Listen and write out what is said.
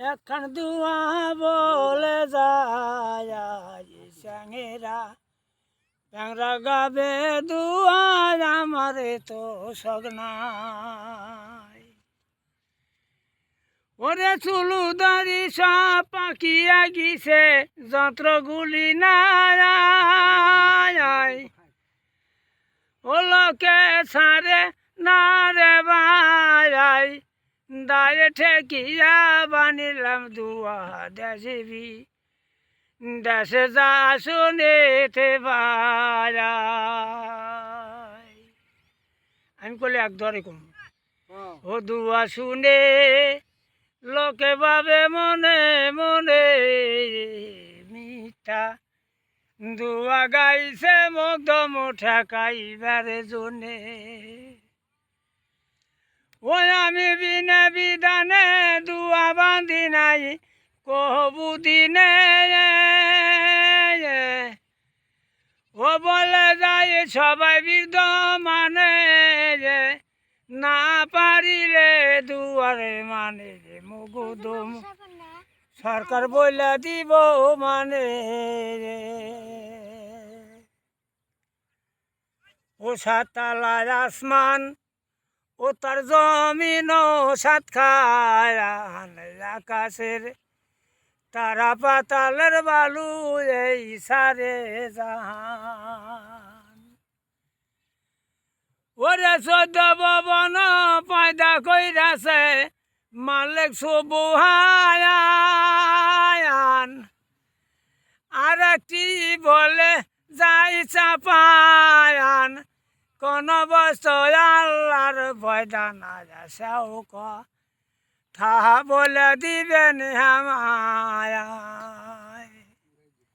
একখান দুয়া বলে যায় স্যাঙেরা ট্যাংরা গাবে দুয়া আমারে তো সগনাই ওরে চুলু দাড়ি সব পাকিয়া গিছে যন্ত্রগুলি নাই ও লোকে ছাড়ে না রে দায়ে ঠেকিয়া বানিলাম দুয়া দেশবি দেশে যা শুনেতে আমি করলে এক ধরে কম। ও দুয়া শুনে লোকে ভাবে মনে মনে মিঠা দুয়া গাইছে মুগ্ধ মুঠা কাইবারে জনে। আমি বিনা বিধানে দুয়া বান্ধি নাই কহবু দিনে। ও বলে যায় সবাই বৃদ্ধ মানে যে না পারিলে দুয়ারে মানে রে মুগুদম সরকার বইলা দিব মানে ও সাতালার আসমান ও তার জমিন সাত খায় আকাশের তারা পাতালের বালু এই সারে জাহান। ওরে চোদ্দ ভবন পয়দা কইরাছে, মালিক সুবুহায়ান। আর একটি বলে যাই চাপায়ান কোন বস্তু আল্লাহর পয়দা না যাও ক থা বলে দিবেন হামায়া